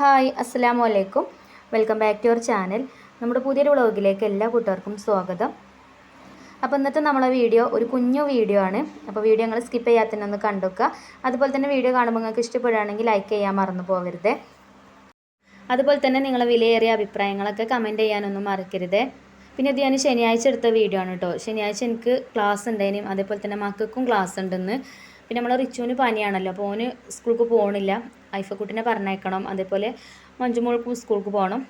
Hi അസ്സലാമു അലൈക്കും welcome back to your channel. നമ്മുടെ പുതിയൊരു വ്ളോഗിലേക്ക് എല്ലാ കൂട്ടുകാർക്കും സ്വാഗതം. അപ്പോൾ ഇന്നത്തെ നമ്മളെ വീഡിയോ ഒരു കുഞ്ഞു വീഡിയോ ആണ്. അപ്പോൾ വീഡിയോ നിങ്ങൾ സ്കിപ്പ് ചെയ്യാത്തന്നെ ഒന്ന് കണ്ടുവെക്കുക. അതുപോലെ തന്നെ വീഡിയോ കാണുമ്പോൾ നിങ്ങൾക്ക് ഇഷ്ടപ്പെടുകയാണെങ്കിൽ ലൈക്ക് ചെയ്യാൻ മറന്നു പോകരുത് അതുപോലെ തന്നെ നിങ്ങളെ വിലയേറിയ അഭിപ്രായങ്ങളൊക്കെ കമന്റ് ചെയ്യാനൊന്നും മറക്കരുത്. പിന്നെ ഇത് ഞാൻ ശനിയാഴ്ച എടുത്ത വീഡിയോ ആണ് കേട്ടോ ശനിയാഴ്ച എനിക്ക് ക്ലാസ് ഉണ്ടായിനും. അതേപോലെ തന്നെ മക്കൾക്കും ക്ലാസ് ഉണ്ടെന്ന്. പിന്നെ നമ്മളെ റിച്ചുവിന് പനിയാണല്ലോ. അപ്പോൾ ഓന് സ്കൂൾക്ക് പോകണില്ല ഐഫക്കുട്ടിനെ പറഞ്ഞയക്കണം. അതേപോലെ മഞ്ജുമോൾക്കും സ്കൂൾക്ക് പോകണം.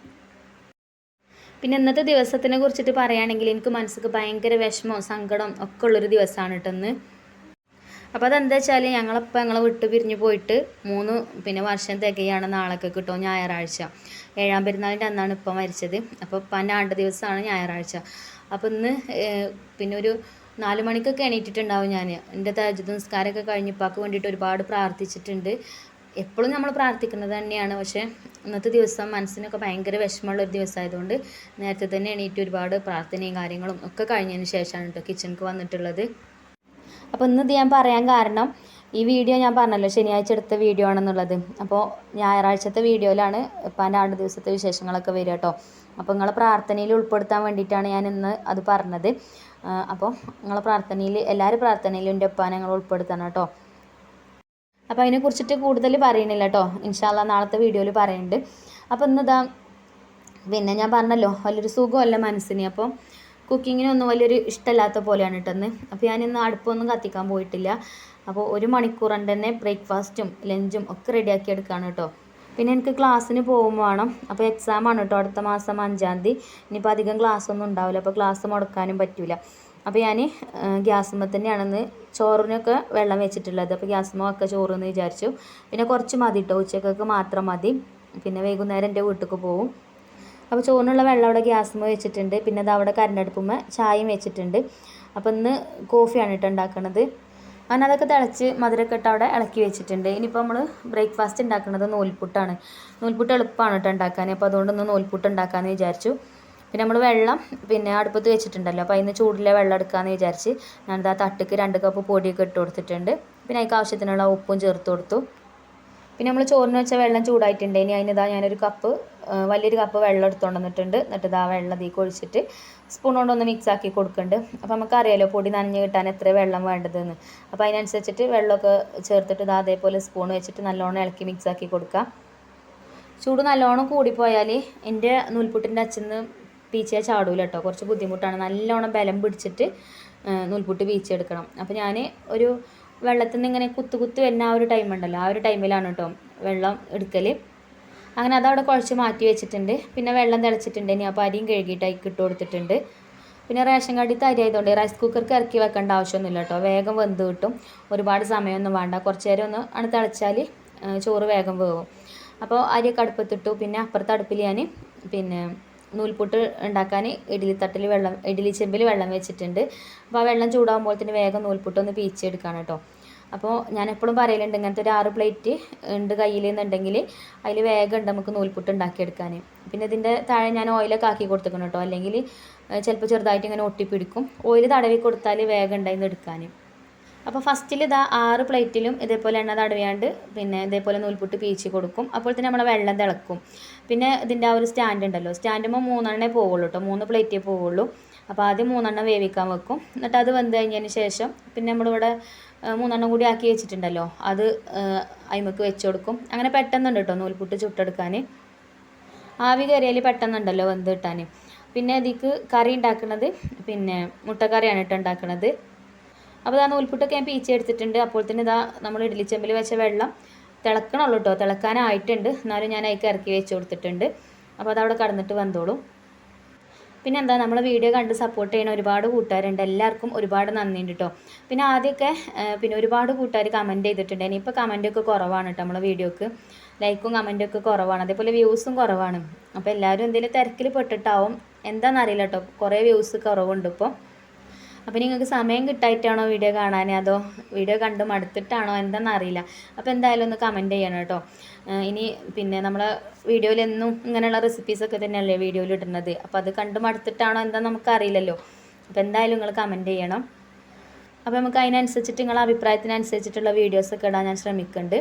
പിന്നെ ഇന്നത്തെ ദിവസത്തിനെ കുറിച്ചിട്ട് പറയുകയാണെങ്കിൽ എനിക്ക് മനസ്സിക്ക് ഭയങ്കര വിഷമവും സങ്കടം ഒക്കെ ഉള്ളൊരു ദിവസമാണ് കേട്ടോ ഇന്ന്. അപ്പോൾ അതെന്താ വെച്ചാൽ ഞങ്ങളപ്പം ഞങ്ങളെ വിട്ട് പിരിഞ്ഞ് പോയിട്ട് മൂന്ന് പിന്നെ വർഷം തികയാണ് നാളൊക്കെ കിട്ടും ഞായറാഴ്ച. ഏഴാം പെരുന്നാളിന്റെ അന്നാണ് ഇപ്പം മരിച്ചത്. അപ്പോൾ ഇപ്പം ആണ്ട് ദിവസമാണ് ഞായറാഴ്ച. അപ്പോൾ ഇന്ന് പിന്നെ ഒരു നാല് മണിക്കൊക്കെ എണീറ്റിട്ടുണ്ടാവും ഞാൻ എന്റെ തജ്ജ് നിസ്കാരമൊക്കെ കഴിഞ്ഞപ്പാക്ക് വേണ്ടിയിട്ട് ഒരുപാട് പ്രാർത്ഥിച്ചിട്ടുണ്ട്. എപ്പോഴും നമ്മൾ പ്രാർത്ഥിക്കുന്നത് തന്നെയാണ്. പക്ഷേ ഇന്നത്തെ ദിവസം മനസ്സിനൊക്കെ ഭയങ്കര വിഷമമുള്ള ഒരു ദിവസമായതുകൊണ്ട് നേരത്തെ തന്നെ എണീറ്റ് ഒരുപാട് പ്രാർത്ഥനയും കാര്യങ്ങളും ഒക്കെ കഴിഞ്ഞതിന് ശേഷമാണ് കേട്ടോ കിച്ചണിക്ക് വന്നിട്ടുള്ളത്. അപ്പോൾ ഇന്നത് ഞാൻ പറയാൻ കാരണം ഈ വീഡിയോ ഞാൻ പറഞ്ഞല്ലോ ശനിയാഴ്ച എടുത്ത വീഡിയോ ആണെന്നുള്ളത്. അപ്പോൾ ഞായറാഴ്ചത്തെ വീഡിയോയിലാണ് ഇപ്പം ആണ്ട് ദിവസത്തെ വിശേഷങ്ങളൊക്കെ വരിക കേട്ടോ. അപ്പോൾ നിങ്ങളെ പ്രാർത്ഥനയിൽ ഉൾപ്പെടുത്താൻ വേണ്ടിയിട്ടാണ് ഞാൻ ഇന്ന് അത് പറഞ്ഞത്. അപ്പോൾ നിങ്ങളെ പ്രാർത്ഥനയിൽ എല്ലാവരും പ്രാർത്ഥനയിലും എന്റെ ഉപ്പാനെ ഞങ്ങൾ ഉൾപ്പെടുത്തണം കേട്ടോ. അപ്പോൾ അതിനെക്കുറിച്ചിട്ട് കൂടുതൽ പറയണില്ല കേട്ടോ ഇൻഷാല്ല നാളത്തെ വീഡിയോയിൽ പറയുന്നുണ്ട് അപ്പോൾ ഇന്നിതാ പിന്നെ ഞാൻ പറഞ്ഞല്ലോ വലിയൊരു സുഖമല്ല മനസ്സിന്. അപ്പോൾ കുക്കിങ്ങിനൊന്നും വലിയൊരു ഇഷ്ടമല്ലാത്ത പോലെയാണ് കേട്ടെന്ന് അപ്പോൾ ഇന്ന് അടുപ്പൊന്നും കത്തിക്കാൻ പോയിട്ടില്ല. അപ്പോൾ ഒരു മണിക്കൂർ തന്നെ ബ്രേക്ക്ഫാസ്റ്റും ലഞ്ചും ഒക്കെ റെഡിയാക്കി എടുക്കുകയാണ് കേട്ടോ പിന്നെ എനിക്ക് ക്ലാസ്സിന് പോകും വേണം. അപ്പോൾ എക്സാമാണ് കേട്ടോ അടുത്ത മാസം അഞ്ചാം തീയതി. ഇനിയിപ്പോൾ അധികം ക്ലാസ്സൊന്നും ഉണ്ടാവില്ല. അപ്പോൾ ക്ലാസ് മുടക്കാനും പറ്റില്ല അപ്പോൾ ഞാൻ ഗ്യാസുമ്മ തന്നെയാണെന്ന് ചോറിനൊക്കെ വെള്ളം വെച്ചിട്ടുള്ളത്. അപ്പോൾ ഗ്യാസുമ്മ ഒക്കെ ചോറ് എന്ന് വിചാരിച്ചു. പിന്നെ കുറച്ച് മതി കേട്ടോ ഉച്ചക്കൊക്കെ മാത്രം മതി. പിന്നെ വൈകുന്നേരം എന്റെ വീട്ടിലേക്ക് പോകും അപ്പോൾ ചോറിനുള്ള വെള്ളം അവിടെ ഗ്യാസുമ്മ വെച്ചിട്ടുണ്ട്. പിന്നെ അത് അവിടെ കരണ്ടടുപ്പുമ്മ ചായയും വെച്ചിട്ടുണ്ട്. അപ്പോൾ ഇന്ന് കോഫിയാണ് കേട്ടോ ഉണ്ടാക്കണത് അങ്ങനെ അതൊക്കെ തിളച്ച് മധുരമൊക്കെ ഇട്ട് അവിടെ ഇളക്കി വെച്ചിട്ടുണ്ട്. ഇനിയിപ്പോൾ നമ്മൾ ബ്രേക്ക്ഫാസ്റ്റ് ഉണ്ടാക്കുന്നത് നൂൽപുട്ടാണ്. നൂൽപുട്ട് എളുപ്പമാണ് കേട്ടോ ഉണ്ടാക്കാൻ അപ്പോൾ അതുകൊണ്ട് ഒന്ന് നൂൽപുട്ട് ഉണ്ടാക്കാമെന്ന് വിചാരിച്ചു. പിന്നെ നമ്മൾ വെള്ളം പിന്നെ അടുപ്പത്ത് വെച്ചിട്ടുണ്ടല്ലോ. അപ്പോൾ അതിന് ചൂടിലെ വെള്ളം എടുക്കാമെന്ന് വിചാരിച്ച് ഞാനിത് ആ തട്ടിക്ക് രണ്ട് കപ്പ് പൊടിയൊക്കെ ഇട്ട് കൊടുത്തിട്ടുണ്ട്. പിന്നെ അതിക്ക് ആവശ്യത്തിനുള്ള ഉപ്പും ചേർത്ത് കൊടുത്തു. പിന്നെ നമ്മൾ ചോറിന് വെച്ച വെള്ളം ചൂടായിട്ടുണ്ട്. ഇനി അതിനിതാ ഞാനൊരു കപ്പ് വലിയൊരു കപ്പ് വെള്ളം എടുത്തുകൊണ്ട് വന്നിട്ടുണ്ട്. എന്നിട്ട് ഇതാ വെള്ളം തീ കൊഴിച്ചിട്ട് സ്പൂൺ കൊണ്ടൊന്ന് മിക്സ് ആക്കി കൊടുക്കുന്നുണ്ട് അപ്പോൾ നമുക്കറിയാലോ പൊടി നനഞ്ഞ് കിട്ടാൻ എത്ര വെള്ളം വേണ്ടതെന്ന്. അപ്പോൾ അതിനനുസരിച്ചിട്ട് വെള്ളമൊക്കെ ചേർത്തിട്ട് ഇതാ അതേപോലെ സ്പൂൺ വെച്ചിട്ട് നല്ലോണം ഇളക്കി മിക്സ് ആക്കി കൊടുക്കുക ചൂട് നല്ലോണം കൂടിപ്പോയാൽ എന്റെ നൂൽപുട്ടിന്റെ അച്ഛന്ന് പീച്ചിയാൽ ചാടൂല കേട്ടോ കുറച്ച് ബുദ്ധിമുട്ടാണ്. നല്ലോണം ബലം പിടിച്ചിട്ട് നൂൽപുട്ട് പീച്ചെടുക്കണം. അപ്പോൾ ഞാൻ ഒരു വെള്ളത്തിൽ നിന്ന് ഇങ്ങനെ കുത്തു കുത്തു വരുന്ന ആ ഒരു ടൈം ഉണ്ടല്ലോ. ആ ഒരു ടൈമിലാണ് കേട്ടോ വെള്ളം എടുക്കൽ അങ്ങനെ അതവിടെ കുഴച്ച് മാറ്റി വെച്ചിട്ടുണ്ട്. പിന്നെ വെള്ളം തിളച്ചിട്ടുണ്ട്. ഇനി അപ്പോൾ അരിയും കഴുകിയിട്ട് അതിൽ ഇട്ട് കൊടുത്തിട്ടുണ്ട്. പിന്നെ റേഷൻ കാർഡിൽ തരി ആയതുകൊണ്ട് റൈസ് കുക്കർക്ക് ഇറക്കി വെക്കേണ്ട ആവശ്യമൊന്നുമില്ല കേട്ടോ വേഗം വെന്ത് കിട്ടും. ഒരുപാട് സമയമൊന്നും വേണ്ട. കുറച്ച് നേരം ഒന്ന് ആണ് തിളച്ചാൽ ചോറ് വേഗം വേകും അപ്പോൾ അരിയൊക്കെ അടുപ്പത്തിട്ടു. പിന്നെ അപ്പുറത്തെ അടുപ്പിൽ ഞാൻ പിന്നെ നൂൽപുട്ട് ഉണ്ടാക്കാൻ ഇഡ്ഡലി തട്ടിൽ വെള്ളം ഇഡ്ഡലി ചെമ്പിൽ വെള്ളം വെച്ചിട്ടുണ്ട്. അപ്പോൾ ആ വെള്ളം ചൂടാകുമ്പോൾ തന്നെ വേഗം നൂൽപുട്ട് ഒന്ന് പീച്ചെടുക്കാണ് കേട്ടോ. അപ്പോൾ ഞാൻ എപ്പോഴും പറയലുണ്ട് ഇങ്ങനത്തെ ഒരു ആറ് പ്ലേറ്റ് ഉണ്ട് കയ്യിൽ എന്നുണ്ടെങ്കിൽ അതിൽ വേഗം ഉണ്ട് നമുക്ക് നൂൽപുട്ട് ഉണ്ടാക്കിയെടുക്കാൻ. പിന്നെ ഇതിന്റെ താഴെ ഞാൻ ഓയിലൊക്കെ ആക്കി കൊടുത്തേക്കണം കേട്ടോ. അല്ലെങ്കിൽ ചിലപ്പോൾ ചെറുതായിട്ട് ഇങ്ങനെ ഒട്ടിപ്പിടിക്കും. ഓയിൽ തടവി കൊടുത്താൽ വേഗം ഉണ്ടായിരുന്നു എടുക്കാൻ. അപ്പോൾ ഫസ്റ്റിൽ ഇതാ ആറ് പ്ലേറ്റിലും ഇതേപോലെ എണ്ണ തടവിയാണ്ട് പിന്നെ ഇതേപോലെ നൂൽപുട്ട് പീച്ച് കൊടുക്കും. അപ്പോൾ തന്നെ നമ്മളെ വെള്ളം തിളക്കും. പിന്നെ ഇതിന്റെ ആ ഒരു സ്റ്റാൻഡ് ഉണ്ടല്ലോ. സ്റ്റാൻഡുമ്പോൾ മൂന്നെണ്ണേ പോവുള്ളൂ കേട്ടോ മൂന്ന് പ്ലേറ്റേ പോവുള്ളൂ. അപ്പോൾ ആദ്യം മൂന്നെണ്ണം വേവിക്കാൻ വെക്കും. എന്നിട്ട് അത് വെന്ത് കഴിഞ്ഞതിന് ശേഷം പിന്നെ നമ്മളിവിടെ മൂന്നെണ്ണം കൂടി ആക്കി വെച്ചിട്ടുണ്ടല്ലോ. അത് അയിമക്ക് വെച്ച് കൊടുക്കും. അങ്ങനെ പെട്ടെന്നുണ്ട് കേട്ടോ നൂൽപുട്ട് ചുട്ടെടുക്കാൻ ആവി കയറിയാൽ പെട്ടെന്നുണ്ടല്ലോ വെന്ത് കിട്ടാൻ പിന്നെ ഇതിക്ക് കറി ഉണ്ടാക്കുന്നത് പിന്നെ മുട്ടക്കറിയാണ് കേട്ടോ ഉണ്ടാക്കുന്നത് അപ്പോൾ ഇതാ നൂൽപുട്ടൊക്കെ ഞാൻ പീച്ച് എടുത്തിട്ടുണ്ട്. അപ്പോൾ തന്നെ ഇതാ നമ്മൾ ഇഡ്ഡലി ചെമ്പിൽ വെച്ച വെള്ളം തിളക്കണുള്ളൂ കേട്ടോ തിളക്കാനായിട്ടുണ്ട്. എന്നാലും ഞാൻ അതിലേക്ക് ഇറക്കി വെച്ച് കൊടുത്തിട്ടുണ്ട്. അപ്പോൾ അതവിടെ കടന്നിട്ട് വന്നോളും. പിന്നെ എന്താ നമ്മളെ വീഡിയോ കണ്ട് സപ്പോർട്ട് ചെയ്യുന്ന ഒരുപാട് കൂട്ടുകാരുണ്ട്. എല്ലാവർക്കും ഒരുപാട് നന്ദിയുണ്ട് കേട്ടോ പിന്നെ ആദ്യമൊക്കെ പിന്നെ ഒരുപാട് കൂട്ടുകാർ കമന്റ് ചെയ്തിട്ടുണ്ട്. ഇനിയിപ്പോൾ കമന്റൊക്കെ കുറവാണ് കേട്ടോ നമ്മളെ വീഡിയോക്ക് ലൈക്കും കമന്റും ഒക്കെ കുറവാണ്. അതേപോലെ വ്യൂസും കുറവാണ്. അപ്പോൾ എല്ലാവരും എന്തെങ്കിലും തിരക്കിൽ പെട്ടിട്ടാവും. എന്താണെന്നറിയില്ല കേട്ടോ കുറേ വ്യൂസ് കുറവുണ്ട് ഇപ്പോൾ അപ്പോൾ നിങ്ങൾക്ക് സമയം കിട്ടായിട്ടാണോ വീഡിയോ കാണാൻ അതോ വീഡിയോ കണ്ട് മടുത്തിട്ടാണോ? എന്താണെന്ന് അറിയില്ല. അപ്പോൾ എന്തായാലും ഒന്ന് കമന്റ് ചെയ്യണം കേട്ടോ. ഇനി പിന്നെ നമ്മൾ വീഡിയോയിൽ എന്നും ഇങ്ങനെയുള്ള റെസിപ്പീസൊക്കെ തന്നെയല്ലേ വീഡിയോയിൽ ഇടുന്നത്. അപ്പോൾ അത് കണ്ട് മടുത്തിട്ടാണോ? എന്താ നമുക്കറിയില്ലല്ലോ അപ്പോൾ എന്തായാലും നിങ്ങൾ കമന്റ് ചെയ്യണം. അപ്പോൾ നമുക്ക് അതിനനുസരിച്ചിട്ട് നിങ്ങളെ അഭിപ്രായത്തിനനുസരിച്ചിട്ടുള്ള വീഡിയോസൊക്കെ ഇടാൻ ഞാൻ ശ്രമിക്കുന്നുണ്ട്.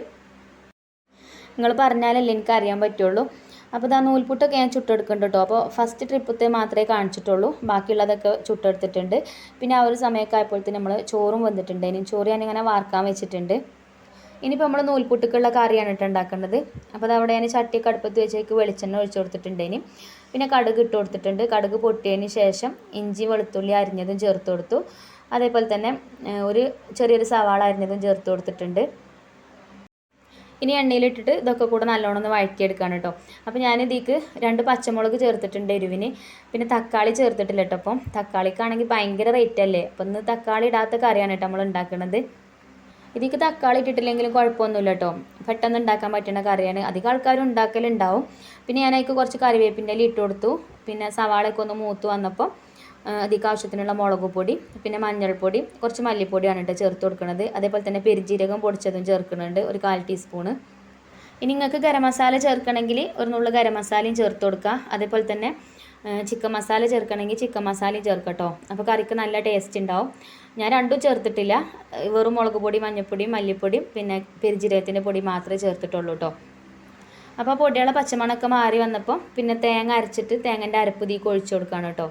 നിങ്ങൾ പറഞ്ഞാലല്ലേ എനിക്ക് അറിയാൻ പറ്റുള്ളൂ. അപ്പോൾ ഇതാ നൂൽപുട്ടൊക്കെ ഞാൻ ചുട്ടെടുക്കുന്നുണ്ട് കേട്ടോ. അപ്പോൾ ഫസ്റ്റ് ട്രിപ്പത്തെ മാത്രമേ കാണിച്ചിട്ടുള്ളൂ. ബാക്കിയുള്ളതൊക്കെ ചുട്ടെടുത്തിട്ടുണ്ട്. പിന്നെ ആ ഒരു സമയമൊക്കെ ആയപ്പോഴത്തെ നമ്മൾ ചോറും വന്നിട്ടുണ്ട്. ഇനി ചോറ് ഞാനിങ്ങനെ വാർക്കാൻ വെച്ചിട്ടുണ്ട്. ഇനിയിപ്പോൾ നമ്മൾ നൂൽപുട്ടുക്കുള്ള കറിയാണ് കേട്ടോ ഉണ്ടാക്കേണ്ടത്. അപ്പോൾ അതവിടെ ഞാൻ ചട്ടിയൊക്കെ അടുപ്പത്ത് വെച്ചേക്ക് വെളിച്ചെണ്ണ ഒഴിച്ചു കൊടുത്തിട്ടുണ്ട് ഇനി. പിന്നെ കടുക് ഇട്ട് കൊടുത്തിട്ടുണ്ട്. കടുക് പൊട്ടിയതിന് ശേഷം ഇഞ്ചി വെളുത്തുള്ളി അരിഞ്ഞതും ചേർത്ത് കൊടുത്തു. അതേപോലെ തന്നെ ഒരു ചെറിയൊരു സവാള അരിഞ്ഞതും ചേർത്ത് കൊടുത്തിട്ടുണ്ട്. ഇനി എണ്ണയിലിട്ടിട്ട് ഇതൊക്കെ കൂടെ നല്ലോണം ഒന്ന് വഴറ്റിയെടുക്കാണ് കേട്ടോ. അപ്പോൾ ഞാൻ ഇതിക്ക് രണ്ട് പച്ചമുളക് ചേർത്തിട്ടുണ്ട് എരിവിന്. പിന്നെ തക്കാളി ചേർത്തിട്ടില്ല കേട്ടോ അപ്പം തക്കാളിക്കാണെങ്കിൽ ഭയങ്കര റേറ്റ് അല്ലേ? അപ്പം ഇന്ന് തക്കാളി ഇടാത്ത കറിയാണ് കേട്ടോ നമ്മൾ ഉണ്ടാക്കുന്നത് ഇതിക്ക് തക്കാളി ഇട്ടിട്ടില്ലെങ്കിലും കുഴപ്പമൊന്നുമില്ല കേട്ടോ. പെട്ടെന്ന് ഉണ്ടാക്കാൻ പറ്റുന്ന കറിയാണ്. അധികം ആൾക്കാരും ഉണ്ടാക്കലുണ്ടാവും. പിന്നെ ഞാൻ അതിലേക്ക് കുറച്ച് കറിവേപ്പിന്റെ ഇല ഇട്ട് കൊടുത്തു. പിന്നെ സവാളയൊക്കെ ഒന്ന് മൂത്ത് വന്നപ്പോൾ അതിക്ക് ആവശ്യത്തിനുള്ള മുളക് പൊടി പിന്നെ മഞ്ഞൾപ്പൊടി കുറച്ച് മല്ലിപ്പൊടിയാണ് കേട്ടോ ചേർത്ത് കൊടുക്കുന്നത് അതേപോലെ തന്നെ പെരിജീരകം പൊടിച്ചതും ചേർക്കുന്നുണ്ട് ഒരു കാൽ ടീസ്പൂണ്. ഇനി നിങ്ങൾക്ക് ഗരം മസാല ചേർക്കണമെങ്കിൽ ഒരു നുള്ളു ഗരം മസാലയും ചേർത്ത് കൊടുക്കുക. അതേപോലെ തന്നെ ചിക്കൻ മസാല ചേർക്കണമെങ്കിൽ ചിക്കൻ മസാലയും ചേർക്കട്ടോ അപ്പോൾ കറിക്ക് നല്ല ടേസ്റ്റ് ഉണ്ടാവും. ഞാൻ രണ്ടും ചേർത്തിട്ടില്ല. വെറും മുളക് പൊടി മഞ്ഞൾപ്പൊടിയും മല്ലിപ്പൊടിയും പിന്നെ പെരിജീരകത്തിന്റെ പൊടി മാത്രമേ ചേർത്തിട്ടുള്ളൂ കേട്ടോ അപ്പോൾ പൊടിയുള്ള പൊടികളെ പച്ചമണമൊക്കെ മാറി വന്നപ്പോൾ പിന്നെ തേങ്ങ അരച്ചിട്ട് തേങ്ങന്റെ അരപ്പ് ഇതിലേക്ക് ഒഴിച്ചു കൊടുക്കുകയാണ് കേട്ടോ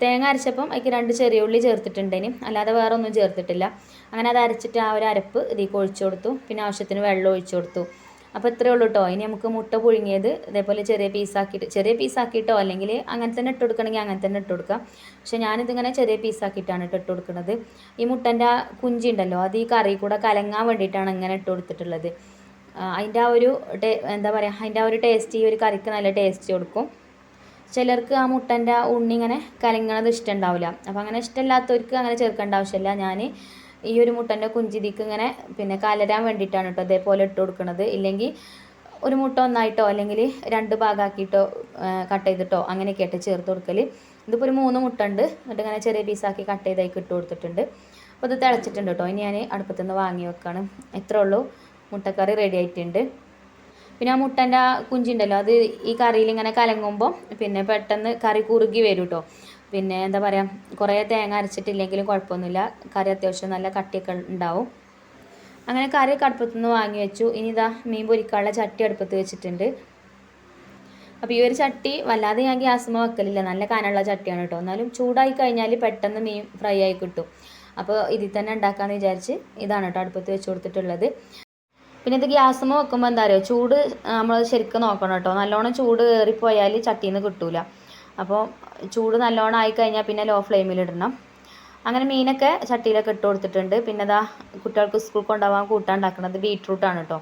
തേങ്ങ അരച്ചപ്പം അതിക്ക് രണ്ട് ചെറിയ ഉള്ളി ചേർത്തിട്ടുണ്ടേനി അല്ലാതെ വേറെ ഒന്നും ചേർത്തിട്ടില്ല. അങ്ങനെ അത് അരച്ചിട്ട് ആ ഒരു അരപ്പ് ഇതിലേക്ക് ഒഴിച്ചു കൊടുത്തു. പിന്നെ ആവശ്യത്തിന് വെള്ളം ഒഴിച്ചു കൊടുത്തു. അപ്പോൾ ഇത്രയേ ഉള്ളൂ കേട്ടോ ഇനി നമുക്ക് മുട്ട പുഴുങ്ങിയത് ഇതേപോലെ ചെറിയ പീസാക്കിയിട്ട് ചെറിയ പീസാക്കിയിട്ടോ അല്ലെങ്കിൽ അങ്ങനെ തന്നെ ഇട്ട് കൊടുക്കണമെങ്കിൽ അങ്ങനെ തന്നെ ഇട്ട് കൊടുക്കാം. പക്ഷേ ഞാനിതിങ്ങനെ ചെറിയ പീസാക്കിയിട്ടാണ് ഇട്ട് ഇട്ട് കൊടുക്കുന്നത്. ഈ മുട്ടന്റെ കുഞ്ചി ഉണ്ടല്ലോ അത് ഈ കറി കൂടെ കലങ്ങാൻ വേണ്ടിയിട്ടാണ് ഇങ്ങനെ ഇട്ട് കൊടുത്തിട്ടുള്ളത്. അതിന്റെ ആ ഒരു എന്താ പറയുക അതിന്റെ ആ ഒരു ടേസ്റ്റ് ഈ ഒരു കറിക്ക് നല്ല ടേസ്റ്റ് കൊടുക്കും. ചിലർക്ക് ആ മുട്ടന്റെ ആ ഉണ്ണി ഇങ്ങനെ കലങ്ങണത് ഇഷ്ടമുണ്ടാവില്ല. അപ്പോൾ അങ്ങനെ ഇഷ്ടമില്ലാത്തവർക്ക് അങ്ങനെ ചേർക്കേണ്ട ആവശ്യമില്ല. ഞാൻ ഈ ഒരു മുട്ടന്റെ കുഞ്ചിതിക്ക് ഇങ്ങനെ പിന്നെ കലരാൻ വേണ്ടിയിട്ടാണ് കേട്ടോ അതേപോലെ ഇട്ട് കൊടുക്കുന്നത് ഇല്ലെങ്കിൽ ഒരു മുട്ട ഒന്നായിട്ടോ അല്ലെങ്കിൽ രണ്ട് ഭാഗമാക്കിയിട്ടോ കട്ട് ചെയ്തിട്ടോ അങ്ങനെയൊക്കെ ആയിട്ട് ചേർത്ത് കൊടുക്കൽ ഇതിപ്പോൾ ഒരു മൂന്ന് മുട്ട ഉണ്ട്. എന്നിട്ട് ഇങ്ങനെ ചെറിയ പീസാക്കി കട്ട് ചെയ്തായിട്ട് ഇട്ട് കൊടുത്തിട്ടുണ്ട്. അപ്പോൾ ഇത് തിളച്ചിട്ടുണ്ട് കേട്ടോ. ഇനി ഞാൻ അടുപ്പത്തുനിന്ന് വാങ്ങി വെക്കാണ്. ഇത്രേ ഉള്ളൂ. മുട്ടക്കറി റെഡി ആയിട്ടുണ്ട്. പിന്നെ ആ മുട്ടന്റെ ആ കുഞ്ചുണ്ടല്ലോ അത് ഈ കറിയിൽ ഇങ്ങനെ കലങ്ങുമ്പോൾ പിന്നെ പെട്ടെന്ന് കറി കുറുകി വരും കേട്ടോ പിന്നെ എന്താ പറയുക കുറേ തേങ്ങ അരച്ചിട്ടില്ലെങ്കിലും കുഴപ്പമൊന്നുമില്ല. കറി അത്യാവശ്യം നല്ല കട്ടിയൊക്കെ ഉണ്ടാവും. അങ്ങനെ കറി കടുപ്പത്തു നിന്ന് വാങ്ങി വെച്ചു. ഇനി ഇതാ മീൻ പൊരിക്കാനുള്ള ചട്ടി അടുപ്പത്ത് വെച്ചിട്ടുണ്ട്. അപ്പോൾ ഈ ഒരു ചട്ടി വല്ലാതെ ഞാൻ ഗ്യാസുമ്മ വെക്കലില്ല. നല്ല കനമുള്ള ചട്ടിയാണ് കേട്ടോ എന്നാലും ചൂടായി കഴിഞ്ഞാൽ പെട്ടെന്ന് മീൻ ഫ്രൈ ആയി കിട്ടും. അപ്പോൾ ഇതിൽ തന്നെ ഉണ്ടാക്കാമെന്ന് വിചാരിച്ച് ഇതാണ് കേട്ടോ അടുപ്പത്ത് വെച്ച് കൊടുത്തിട്ടുള്ളത്. പിന്നെ ഇത് ഗ്യാസും വെക്കുമ്പോൾ എന്താ പറയുക ചൂട് നമ്മൾ ശരിക്കും നോക്കണം കേട്ടോ. നല്ലോണം ചൂട് കയറിപ്പോയാൽ ചട്ടിയിൽ നിന്ന് കിട്ടൂല. അപ്പോൾ ചൂട് നല്ലോണം ആയി കഴിഞ്ഞാൽ പിന്നെ ലോ ഫ്ലെയിമിൽ ഇടണം. അങ്ങനെ മീനൊക്കെ ചട്ടിയിലൊക്കെ ഇട്ട് കൊടുത്തിട്ടുണ്ട്. പിന്നെ ഇതാ കുട്ടികൾക്ക് സ്കൂൾ കൊണ്ടുപോകാൻ കൂട്ടാണ്ടാക്കണത് ബീട്രൂട്ടാണ് കേട്ടോ.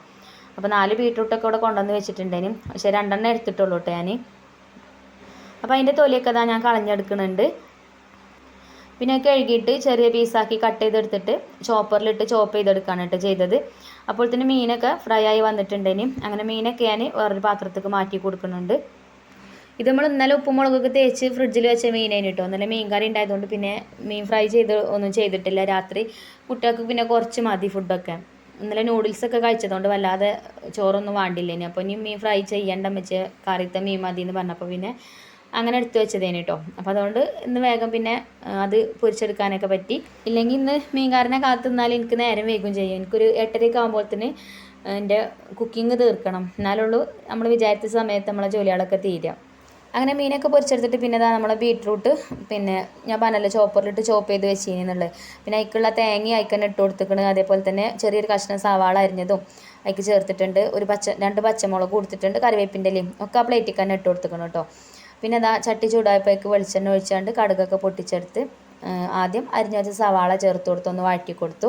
അപ്പോൾ നാല് ബീട്രൂട്ടൊക്കെ ഇവിടെ കൊണ്ടുവന്ന് വെച്ചിട്ടുണ്ടേനും പക്ഷേ രണ്ടെണ്ണം എടുത്തിട്ടുള്ളൂ കേട്ടോ ഞാൻ അപ്പോൾ അതിന്റെ തൊലിയൊക്കെ ഇതാ ഞാൻ കളഞ്ഞെടുക്കുന്നുണ്ട്. പിന്നെ കഴുകിയിട്ട് ചെറിയ പീസാക്കി കട്ട് ചെയ്തെടുത്തിട്ട് ചോപ്പറിലിട്ട് ചോപ്പ് ചെയ്തെടുക്കുകയാണ് കേട്ടോ ചെയ്തത്. അപ്പോൾ തന്നെ മീനൊക്കെ ഫ്രൈ ആയി വന്നിട്ടുണ്ടേനും അങ്ങനെ മീനൊക്കെ ഞാൻ വേറൊരു പാത്രത്തേക്ക് മാറ്റി കൊടുക്കുന്നുണ്ട്. ഇത് നമ്മൾ ഇന്നലെ ഉപ്പും മുളകൊക്കെ തേച്ച് ഫ്രിഡ്ജിൽ വെച്ച മീനേന് കേട്ടോ ഇന്നലെ മീൻ കറി ഉണ്ടായതുകൊണ്ട് പിന്നെ മീൻ ഫ്രൈ ചെയ്ത് ഒന്നും ചെയ്തിട്ടില്ല രാത്രി. കുട്ടികൾക്ക് പിന്നെ കുറച്ച് മതി ഫുഡൊക്കെ ഇന്നലെ നൂഡിൽസൊക്കെ കഴിച്ചതുകൊണ്ട് വല്ലാതെ ചോറൊന്നും വേണ്ടില്ലേനി. അപ്പോൾ ഇനി മീൻ ഫ്രൈ ചെയ്യണ്ട വെച്ച് കറിത്തെ മീൻ മതി എന്ന് പറഞ്ഞപ്പോൾ പിന്നെ അങ്ങനെ എടുത്തു വെച്ചതേന് കേട്ടോ അപ്പോൾ അതുകൊണ്ട് ഇന്ന് വേഗം പിന്നെ അത് പൊരിച്ചെടുക്കാനൊക്കെ പറ്റി. ഇല്ലെങ്കിൽ ഇന്ന് മീൻകാരനെ കാത്തു നിന്നാൽ എനിക്ക് നേരം വൈകും ചെയ്യും. എനിക്കൊരു എട്ടരയൊക്കെ ആകുമ്പോഴത്തേന് എന്റെ കുക്കിംഗ് തീർക്കണം. എന്നാലുള്ളൂ നമ്മൾ വിചാരിച്ച സമയത്ത് നമ്മളെ ജോലികളൊക്കെ തീരുക. അങ്ങനെ മീനൊക്കെ പൊരിച്ചെടുത്തിട്ട് പിന്നെ ഇതാ നമ്മളെ ബീട്രൂട്ട് പിന്നെ ഞാൻ പറഞ്ഞല്ലോ ചോപ്പറിലിട്ട് ചോപ്പ് ചെയ്ത് വെച്ചിരുന്നുള്ളത് പിന്നെ അതിക്കുള്ള തേങ്ങ അയക്കന്നെ ഇട്ട് കൊടുത്തിക്കണ്. അതേപോലെ തന്നെ ചെറിയൊരു കഷ്ണം സവാള അരിഞ്ഞതും അതിക്ക് ചേർത്തിട്ടുണ്ട്. ഒരു പച്ച രണ്ട് പച്ചമുളക് കൊടുത്തിട്ടുണ്ട്. കറിവേപ്പിന്റെ ഇലയും ഒക്കെ ആ പ്ലേറ്റിൽ തന്നെ ഇട്ട് കൊടുത്തിക്കണം കേട്ടോ പിന്നെ അതാ ചട്ടി ചൂടായപ്പോഴേക്ക് വെളിച്ചെണ്ണ ഒഴിച്ചാണ്ട് കടുകൊക്കെ പൊട്ടിച്ചെടുത്ത് ആദ്യം അരിഞ്ഞ വെച്ച സവാള ചേർത്ത് കൊടുത്ത് ഒന്ന് വഴറ്റി കൊടുത്തു.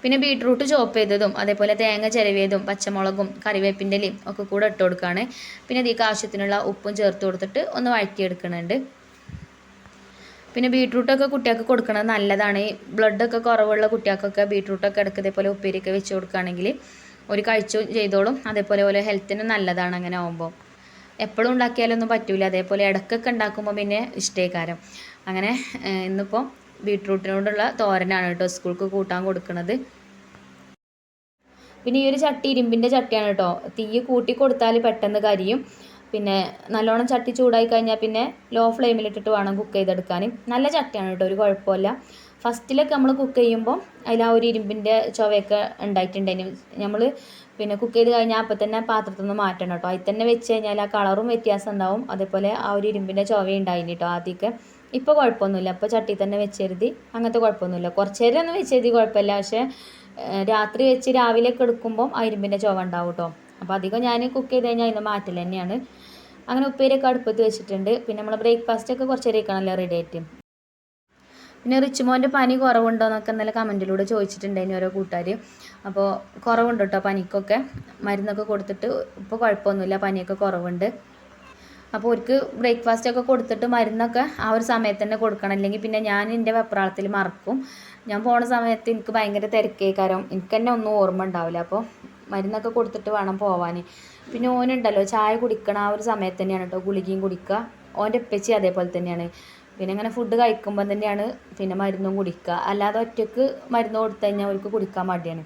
പിന്നെ ബീട്രൂട്ട് ചോപ്പ് ചെയ്തതും അതേപോലെ തേങ്ങ ചിരവിയതും പച്ചമുളകും കറിവേപ്പിന്റെ ഒക്കെ കൂടെ ഇട്ട് കൊടുക്കുകയാണ് പിന്നെ ഇതിലേക്ക് ആവശ്യത്തിനുള്ള ഉപ്പും ചേർത്ത് കൊടുത്തിട്ട് ഒന്ന് വഴറ്റിയെടുക്കുന്നുണ്ട് പിന്നെ ബീട്രൂട്ടൊക്കെ കുട്ടികൾക്ക് കൊടുക്കുന്നത് നല്ലതാണ്. ഈ ബ്ലഡൊക്കെ കുറവുള്ള കുട്ടികൾക്കൊക്കെ ബീട്രൂട്ടൊക്കെ ഇടയ്ക്ക് ഇതേപോലെ ഉപ്പേരിയൊക്കെ വെച്ച് കൊടുക്കുകയാണെങ്കിൽ ഒരു കഴിച്ചു ചെയ്തോളും. അതേപോലെ പോലെ ഹെൽത്തിന് നല്ലതാണ് അങ്ങനെ ആകുമ്പോൾ എപ്പോഴും ഉണ്ടാക്കിയാലൊന്നും പറ്റൂല. അതേപോലെ ഇടക്കൊക്കെ ഉണ്ടാക്കുമ്പോൾ പിന്നെ ഇഷ്ടേക്കാരം. അങ്ങനെ ഇന്നിപ്പോൾ ബീട്രൂട്ടിനോടുള്ള തോരനാണ് കേട്ടോ സ്കൂൾക്ക് കൂട്ടാൻ കൊടുക്കുന്നത് പിന്നെ ഈ ഒരു ചട്ടി ഇരുമ്പിന്റെ ചട്ടിയാണ് കേട്ടോ. തീ കൂട്ടി കൊടുത്താൽ പെട്ടെന്ന് കരിയും. പിന്നെ നല്ലോണം ചട്ടി ചൂടായി കഴിഞ്ഞാൽ പിന്നെ ലോ ഫ്ലെയിമിലിട്ടിട്ട് വേണം കുക്ക് ചെയ്തെടുക്കാൻ നല്ല ചട്ടിയാണ് കേട്ടോ ഒരു കുഴപ്പമില്ല. ഫസ്റ്റിലൊക്കെ നമ്മൾ കുക്ക് ചെയ്യുമ്പോൾ അതിൽ ആ ഒരു ഇരുമ്പിന്റെ ചുവയൊക്കെ ഉണ്ടായിട്ടുണ്ടായിരുന്നു നമ്മൾ പിന്നെ കുക്ക് ചെയ്ത് കഴിഞ്ഞാൽ അപ്പം തന്നെ പാത്രത്തിൽ നിന്ന് മാറ്റണം കേട്ടോ. അതിൽ തന്നെ വെച്ച് കഴിഞ്ഞാൽ ആ കളറും വ്യത്യാസം ഉണ്ടാവും. അതേപോലെ ആ ഒരു ഇരുമ്പിന്റെ ചുവ ഉണ്ടായിന് കേട്ടോ ആദ്യമൊക്കെ. ഇപ്പോൾ കുഴപ്പമൊന്നുമില്ല. ഇപ്പോൾ ചട്ടി തന്നെ വെച്ചെഴുതി അങ്ങനത്തെ കുഴപ്പമൊന്നുമില്ല. കുറച്ച് നേരം ഒന്ന് വെച്ചെഴുതി കുഴപ്പമില്ല. പക്ഷേ രാത്രി വെച്ച് രാവിലെയൊക്കെ എടുക്കുമ്പം ആ ഇരുമ്പിന്റെ ചുവ ഉണ്ടാവും കേട്ടോ. അപ്പോൾ അധികം ഞാൻ കുക്ക് ചെയ്ത് കഴിഞ്ഞാൽ അതിന്റെ മാറ്റൽ തന്നെയാണ്. അങ്ങനെ ഉപ്പേരിയൊക്കെ അടുപ്പത്ത് വെച്ചിട്ടുണ്ട്. പിന്നെ നമ്മൾ ബ്രേക്ക്ഫാസ്റ്റ് ഒക്കെ കുറച്ച് ഇരിക്കണമല്ലോ റെഡി ആയിട്ട്. പിന്നെ റിച്ചുമോന്റെ പനി കുറവുണ്ടോ എന്നൊക്കെ ഇന്നലെ കമന്റിലൂടെ ചോദിച്ചിട്ടുണ്ടായിരുന്നു ഓരോ കൂട്ടുകാർ അപ്പോൾ കുറവുണ്ട് കേട്ടോ പനിക്കൊക്കെ. മരുന്നൊക്കെ കൊടുത്തിട്ട് ഇപ്പോൾ കുഴപ്പമൊന്നുമില്ല പനിയൊക്കെ കുറവുണ്ട്. അപ്പോൾ അവർക്ക് ബ്രേക്ക്ഫാസ്റ്റ് ഒക്കെ കൊടുത്തിട്ട് മരുന്നൊക്കെ ആ ഒരു സമയത്ത് തന്നെ കൊടുക്കണം. അല്ലെങ്കിൽ പിന്നെ ഞാൻ എന്റെ വെപ്രാളത്തിൽ മറക്കും. ഞാൻ പോണ സമയത്ത് എനിക്ക് ഭയങ്കര തിരക്കേക്കാരം. എനിക്ക് തന്നെ ഒന്നും ഓർമ്മ ഉണ്ടാവില്ല. അപ്പോൾ മരുന്നൊക്കെ കൊടുത്തിട്ട് വേണം പോവാൻ പിന്നെ ഓനുണ്ടല്ലോ ചായ കുടിക്കണ ആ ഒരു സമയത്ത് തന്നെയാണ് കേട്ടോ ഗുളികയും കുടിക്കുക ഓന്റെ ഉപ്പച്ചി അതേപോലെ തന്നെയാണ്. പിന്നെ അങ്ങനെ ഫുഡ് കഴിക്കുമ്പോൾ തന്നെയാണ് പിന്നെ മരുന്നും കുടിക്കുക അല്ലാതെ ഒറ്റയ്ക്ക് മരുന്ന് കൊടുത്തു കഴിഞ്ഞാൽ അവർക്ക് കുടിക്കാൻ മടിയാണ്.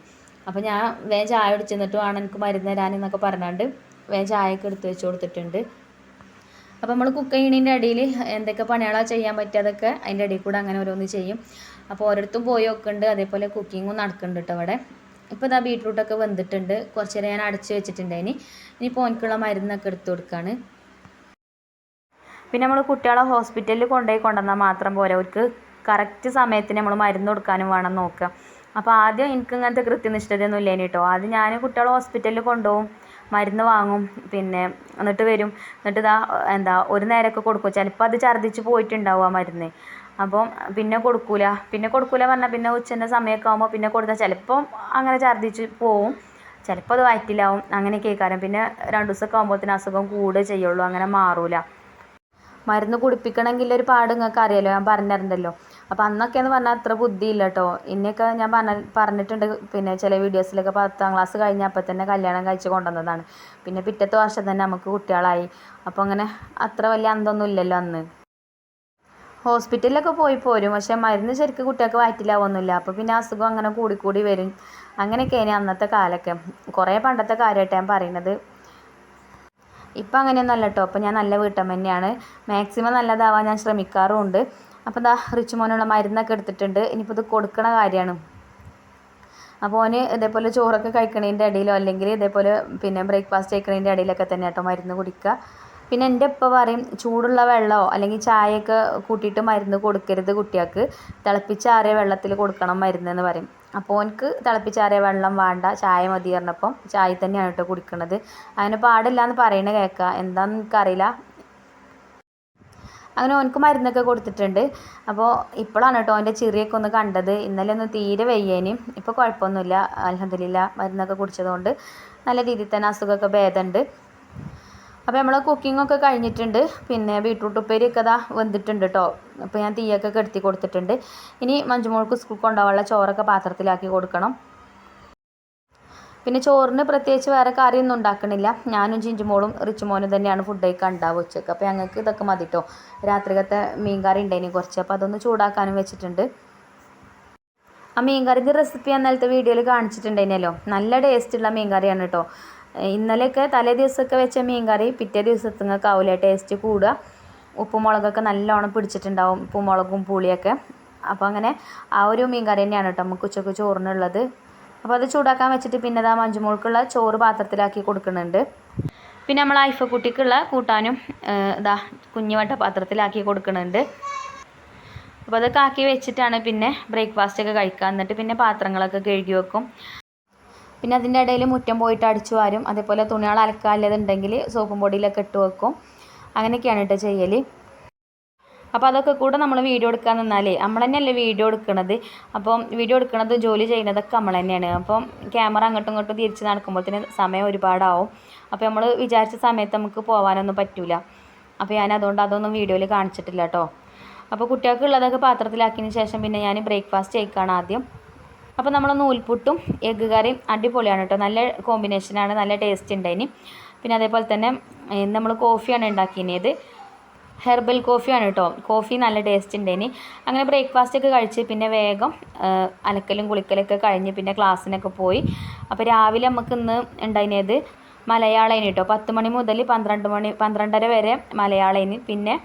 അപ്പോൾ ഞാൻ വേഗം ചായ കുടിച്ചെന്നിട്ട് വേണം എനിക്ക് മരുന്ന് തരാനെന്നൊക്കെ പറഞ്ഞാണ്ട് വേഗം ചായയൊക്കെ എടുത്ത് വെച്ച് കൊടുത്തിട്ടുണ്ട്. അപ്പോൾ നമ്മൾ കുക്ക് ചെയ്യണതിന്റെ ഇടയിൽ എന്തൊക്കെ പണികളാണ് ചെയ്യാൻ പറ്റുക അതൊക്കെ അതിന്റെ ഇടയിൽ കൂടെ അങ്ങനെ ഓരോന്ന് ചെയ്യും. അപ്പോൾ ഓരോരുത്തും പോയി വെക്കുന്നുണ്ട് അതേപോലെ കുക്കിങ്ങും നടക്കുന്നുണ്ട് കേട്ടോ അവിടെ ഇപ്പോൾ ഇതാ ബീട്രൂട്ടൊക്കെ വെന്തിട്ടുണ്ട്. കുറച്ച് നേരം ഞാൻ അടച്ച് വെച്ചിട്ടുണ്ടായിനി ഇനി പോയിക്കുള്ള മരുന്നൊക്കെ എടുത്ത് കൊടുക്കുകയാണ് പിന്നെ നമ്മൾ കുട്ടികളെ ഹോസ്പിറ്റലിൽ കൊണ്ടുപോയി കൊണ്ടുവന്നാൽ മാത്രം പോലെ അവർക്ക് കറക്റ്റ് സമയത്തിന് നമ്മൾ മരുന്ന് കൊടുക്കാനും വേണം നോക്കുക അപ്പോൾ ആദ്യം എനിക്ക് ഇങ്ങനത്തെ കൃത്യനിഷ്ഠതയൊന്നും ഇല്ലേനി കേട്ടോ ആദ്യം ഞാൻ കുട്ടികളെ ഹോസ്പിറ്റലിൽ കൊണ്ടുപോകും മരുന്ന് വാങ്ങും പിന്നെ എന്നിട്ട് വരും. എന്നിട്ട് ഇതാ എന്താ ഒരു നേരമൊക്കെ കൊടുക്കും. ചിലപ്പോൾ അത് ഛർദ്ദിച്ച് പോയിട്ടുണ്ടാവും ആ മരുന്ന്. അപ്പം പിന്നെ കൊടുക്കൂല. പിന്നെ കൊടുക്കൂല പറഞ്ഞാൽ പിന്നെ ഉച്ചന്റെ സമയമൊക്കെ ആകുമ്പോൾ പിന്നെ കൊടുത്താൽ ചിലപ്പം അങ്ങനെ ഛർദ്ദിച്ച് പോവും. ചിലപ്പോൾ അത് വയറ്റിലാവും. അങ്ങനെ കാരണം പിന്നെ രണ്ട് ദിവസമൊക്കെ ആകുമ്പോഴത്തേന് അസുഖം കൂടുക ചെയ്യുള്ളൂ. അങ്ങനെ മാറൂല. മരുന്ന് കുടിപ്പിക്കണമെങ്കിൽ ഒരു പാട് നിങ്ങൾക്ക് അറിയാലോ. ഞാൻ പറഞ്ഞിരുന്നല്ലോ. അപ്പോൾ അന്നൊക്കെ എന്ന് പറഞ്ഞാൽ അത്ര ബുദ്ധിയില്ല കേട്ടോ ഇന്നൊക്കെ ഞാൻ പറഞ്ഞ പറഞ്ഞിട്ടുണ്ട് പിന്നെ ചില വീഡിയോസിലൊക്കെ പത്താം ക്ലാസ് കഴിഞ്ഞ അപ്പം തന്നെ കല്യാണം കഴിച്ച് കൊണ്ടുവന്നതാണ്. പിന്നെ പിറ്റത്തെ വർഷം തന്നെ നമുക്ക് കുട്ടികളായി. അപ്പോൾ അങ്ങനെ അത്ര വലിയ അന്തൊന്നും ഇല്ലല്ലോ അന്ന്. ഹോസ്പിറ്റലിലൊക്കെ പോയി പോരും. പക്ഷേ മരുന്ന് ശരിക്കും കുട്ടികൾക്ക് വയറ്റിലാവൊന്നുമില്ല. അപ്പോൾ പിന്നെ അസുഖം അങ്ങനെ കൂടിക്കൂടി വരും. അങ്ങനെയൊക്കെയാണ് അന്നത്തെ കാലമൊക്കെ കുറേ പണ്ടത്തെ കാര്യമായിട്ട് ഞാൻ പറയുന്നത്. ഇപ്പം അങ്ങനെയൊന്നും അല്ല കേട്ടോ. അപ്പോൾ ഞാൻ നല്ല വീട്ടമ്മ തന്നെയാണ്. മാക്സിമം നല്ലതാവാൻ ഞാൻ ശ്രമിക്കാറുമുണ്ട്. അപ്പോൾ ദാ റിച്ച് മോനുള്ള മരുന്നൊക്കെ എടുത്തിട്ടുണ്ട്. ഇനിയിപ്പോൾ ഇത് കൊടുക്കണ കാര്യമാണ്. അപ്പോൾ ഓന് ഇതേപോലെ ചോറൊക്കെ കഴിക്കണതിന്റെ ഇടയിലോ അല്ലെങ്കിൽ ഇതേപോലെ പിന്നെ ബ്രേക്ക്ഫാസ്റ്റ് കഴിക്കണതിന്റെ ഇടയിലൊക്കെ തന്നെ കേട്ടോ മരുന്ന് കുടിക്കുക. പിന്നെ എന്റെ ഉപ്പ പറയും ചൂടുള്ള വെള്ളമോ? അല്ലെങ്കിൽ ചായയൊക്കെ കൂട്ടിയിട്ട് മരുന്ന് കൊടുക്കരുത് കുട്ടികൾക്ക്. തിളപ്പിച്ചാറിയ വെള്ളത്തിൽ കൊടുക്കണം മരുന്നെന്ന് പറയും. അപ്പോൾ എനിക്ക് തിളപ്പിച്ചാറിയ വെള്ളം വേണ്ട ചായ മതി പറഞ്ഞപ്പം ചായ തന്നെയാണ് കേട്ടോ കുടിക്കണത്. അങ്ങനെ പാടില്ല എന്ന് പറയണ കേൾക്കുക എന്താണെന്ന് എനിക്കറിയില്ല. അങ്ങനെ ഓനക്ക് മരുന്നൊക്കെ കൊടുത്തിട്ടുണ്ട്. അപ്പോൾ ഇപ്പോഴാണ് കേട്ടോ അവന്റെ ചെറിയൊക്കെ ഒന്ന് കണ്ടത്. ഇന്നലെ ഒന്ന് തീരെ വയ്യേനും. ഇപ്പോൾ കുഴപ്പമൊന്നുമില്ല. അലഹദില്ല മരുന്നൊക്കെ കുടിച്ചതുകൊണ്ട് നല്ല രീതിയിൽ തന്നെ അസുഖമൊക്കെ ഭേദമുണ്ട്. അപ്പോൾ നമ്മൾ കുക്കിംഗ് ഒക്കെ കഴിഞ്ഞിട്ടുണ്ട്. പിന്നെ ബീട്രൂട്ട് ഉപ്പേരിയൊക്കെ ഇതാ വെന്തിട്ടുണ്ട് കേട്ടോ അപ്പോൾ ഞാൻ തീയൊക്കെ കെടുത്തി കൊടുത്തിട്ടുണ്ട്. ഇനി മഞ്ജുമോൾക്ക് സ്കൂൾ കൊണ്ടുപോകാനുള്ള ചോറൊക്കെ പാത്രത്തിലാക്കി കൊടുക്കണം. പിന്നെ ചോറിന് പ്രത്യേകിച്ച് വേറെ കറിയൊന്നും ഉണ്ടാക്കണില്ല. ഞാനും ചിഞ്ചുമോളും റിച്ചുമോനും തന്നെയാണ് ഫുഡ് കഴിക്കാൻ ഉണ്ടാവുക ഉച്ചയ്ക്ക്. അപ്പോൾ ഞങ്ങൾക്ക് ഇതൊക്കെ മതി കേട്ടോ രാത്രികത്തെ മീൻ കറി ഉണ്ടായിനി കുറച്ച്. അപ്പോൾ അതൊന്ന് ചൂടാക്കാനും വെച്ചിട്ടുണ്ട്. ആ മീൻ കറിന്റെ റെസിപ്പി അന്നലത്തെ വീഡിയോയിൽ കാണിച്ചിട്ടുണ്ടായിരുന്നല്ലോ നല്ല ടേസ്റ്റുള്ള മീൻ കറിയാണ് കേട്ടോ ഇന്നലെയൊക്കെ തലേ ദിവസമൊക്കെ വെച്ച മീൻ കറി പിറ്റേ ദിവസത്തേക്ക് ആവില്ല ടേസ്റ്റ് കൂടുക. ഉപ്പും മുളകൊക്കെ നല്ലോണം പിടിച്ചിട്ടുണ്ടാവും ഉപ്പും മുളകും പുളിയൊക്കെ. അപ്പോൾ അങ്ങനെ ആ ഒരു മീൻ കറി തന്നെയാണ് കേട്ടോ നമുക്ക് ഉച്ചയ്ക്ക് ചോറിനുള്ളത്. അപ്പോൾ അത് ചൂടാക്കാൻ വെച്ചിട്ട് പിന്നെ ആ മഞ്ചുമുളക്കുള്ള ചോറ് പാത്രത്തിലാക്കി കൊടുക്കുന്നുണ്ട്. പിന്നെ നമ്മൾ ഐഫ കുട്ടിക്കുള്ള കൂട്ടാനും ഇതാ കുഞ്ഞുവട്ട പാത്രത്തിലാക്കി കൊടുക്കുന്നുണ്ട്. അപ്പോൾ അതൊക്കെ ആക്കി വെച്ചിട്ടാണ് പിന്നെ ബ്രേക്ക്ഫാസ്റ്റ് ഒക്കെ കഴിക്കുക. എന്നിട്ട് പിന്നെ പാത്രങ്ങളൊക്കെ കഴുകി വെക്കും. പിന്നെ അതിന്റെ ഇടയിൽ മുറ്റം പോയിട്ട് അടിച്ചു വാരും. അതേപോലെ തുണികൾ അലക്കാനുള്ളതുണ്ടെങ്കിൽ സോപ്പും പൊടിയിലൊക്കെ ഇട്ട് വെക്കും. അങ്ങനെയൊക്കെയാണ് കേട്ടോ ചെയ്യൽ അപ്പോൾ അതൊക്കെ കൂടെ നമ്മൾ വീഡിയോ എടുക്കാൻ നിന്നാലേ നമ്മൾ തന്നെയല്ലേ വീഡിയോ എടുക്കുന്നത് അപ്പം വീഡിയോ എടുക്കുന്നത് ജോലി ചെയ്യുന്നതൊക്കെ നമ്മൾ തന്നെയാണ് അപ്പം ക്യാമറ അങ്ങോട്ടും ഇങ്ങോട്ടും തിരിച്ച് നടക്കുമ്പോഴത്തേന് സമയം ഒരുപാടാവും. അപ്പോൾ നമ്മൾ വിചാരിച്ച സമയത്ത് നമുക്ക് പോകാനൊന്നും പറ്റില്ല അപ്പോൾ ഞാൻ അതുകൊണ്ട് അതൊന്നും വീഡിയോയിൽ കാണിച്ചിട്ടില്ല കേട്ടോ. അപ്പോൾ കുട്ടികൾക്ക് ഉള്ളതൊക്കെ പാത്രത്തിലാക്കിയതിന് ശേഷം പിന്നെ ഞാൻ ബ്രേക്ക്ഫാസ്റ്റ് കഴിക്കുകയാണ് ആദ്യം. അപ്പോൾ നമ്മൾ നൂൽപുട്ടും എഗ്ഗ് കറിയും അടിപൊളിയാണ് കേട്ടോ നല്ല കോമ്പിനേഷനാണ് നല്ല ടേസ്റ്റ് ഉണ്ട് ഉണ്ടായിന് പിന്നെ അതേപോലെ തന്നെ നമ്മൾ കോഫിയാണ് ഉണ്ടാക്കിയത് ഹെർബൽ കോഫിയാണ് കേട്ടോ കോഫി നല്ല ടേസ്റ്റ് ഉണ്ട് അതിന് അങ്ങനെ ബ്രേക്ക്ഫാസ്റ്റ് ഒക്കെ കഴിച്ച് പിന്നെ വേഗം അലക്കലും കുളിക്കലൊക്കെ കഴിഞ്ഞ് പിന്നെ ക്ലാസ്സിനൊക്കെ പോയി. അപ്പോൾ രാവിലെ നമുക്ക് ഇന്ന് ഉണ്ടായിരുന്നത് മലയാളേന് കേട്ടോ പത്ത് മണി മുതൽ പന്ത്രണ്ട് മണി പന്ത്രണ്ടര വരെ മലയാളേന് പിന്നെ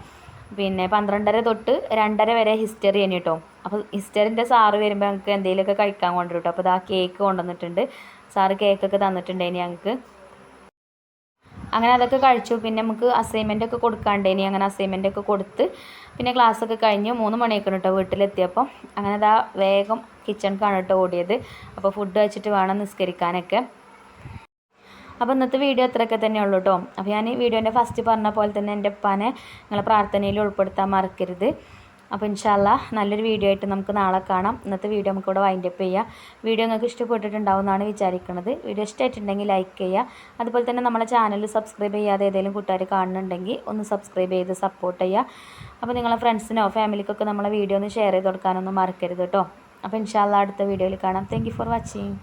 പിന്നെ പന്ത്രണ്ടര തൊട്ട് രണ്ടര വരെ ഹിസ്റ്ററി ആണ് കേട്ടോ അപ്പോൾ ഹിസ്റ്ററിന്റെ സാറ് വരുമ്പോൾ ഞങ്ങൾക്ക് എന്തെങ്കിലുമൊക്കെ കഴിക്കാൻ കൊണ്ടുവരും അപ്പോൾ ഇതാ കേക്ക് കൊണ്ടുവന്നിട്ടുണ്ട്. സാറ് കേക്കൊക്കെ തന്നിട്ടുണ്ടേനി ഞങ്ങൾക്ക് അങ്ങനെ അതൊക്കെ കഴിച്ചു. പിന്നെ നമുക്ക് അസൈൻമെന്റ് ഒക്കെ കൊടുക്കാണ്ടേനി അങ്ങനെ അസൈൻമെന്റ് ഒക്കെ കൊടുത്ത് പിന്നെ ക്ലാസ് ഒക്കെ കഴിഞ്ഞ് മൂന്ന് മണിയൊക്കെ കേട്ടോ വീട്ടിലെത്തിയപ്പോൾ അങ്ങനെ അതാ വേഗം കിച്ചണിക്കാണ് കേട്ടോ ഓടിയത്. അപ്പോൾ ഫുഡ് വെച്ചിട്ട് വേണം നിസ്കരിക്കാനൊക്കെ. അപ്പോൾ ഇന്നത്തെ വീഡിയോ അത്രയൊക്കെ തന്നെ ഉള്ളൂ കേട്ടോ അപ്പോൾ ഞാൻ ഈ വീഡിയോന്റെ ഫസ്റ്റ് പറഞ്ഞ പോലെ തന്നെ എന്റെ ഉപ്പാനെ നിങ്ങളെ പ്രാർത്ഥനയിൽ ഉൾപ്പെടുത്താൻ മറക്കരുത്. അപ്പോൾ ഇൻഷാല്ല നല്ലൊരു വീഡിയോ ആയിട്ട് നമുക്ക് നാളെ കാണാം. ഇന്നത്തെ വീഡിയോ നമുക്ക് ഇവിടെ വൈൻഡ് അപ്പ് ചെയ്യാം. വീഡിയോ നിങ്ങൾക്ക് ഇഷ്ടപ്പെട്ടിട്ടുണ്ടാവും എന്നാണ് വിചാരിക്കുന്നത് വീഡിയോ ഇഷ്ടമായിട്ടുണ്ടെങ്കിൽ ലൈക്ക് ചെയ്യുക. അതുപോലെ തന്നെ നമ്മളെ ചാനൽ സബ്സ്ക്രൈബ് ചെയ്യാതെ ഏതെങ്കിലും കൂട്ടുകാർ കാണുന്നുണ്ടെങ്കിൽ ഒന്ന് സബ്സ്ക്രൈബ് ചെയ്ത് സപ്പോർട്ട് ചെയ്യുക. അപ്പോൾ നിങ്ങളെ ഫ്രണ്ട്സിനോ ഫാമിലിക്കൊക്കെ നമ്മളെ വീഡിയോ ഒന്ന് ഷെയർ ചെയ്ത് കൊടുക്കാനൊന്നും മറക്കരുത് കേട്ടോ അപ്പോൾ ഇൻഷാല്ല അടുത്ത വീഡിയോയിൽ കാണാം. Thank for watching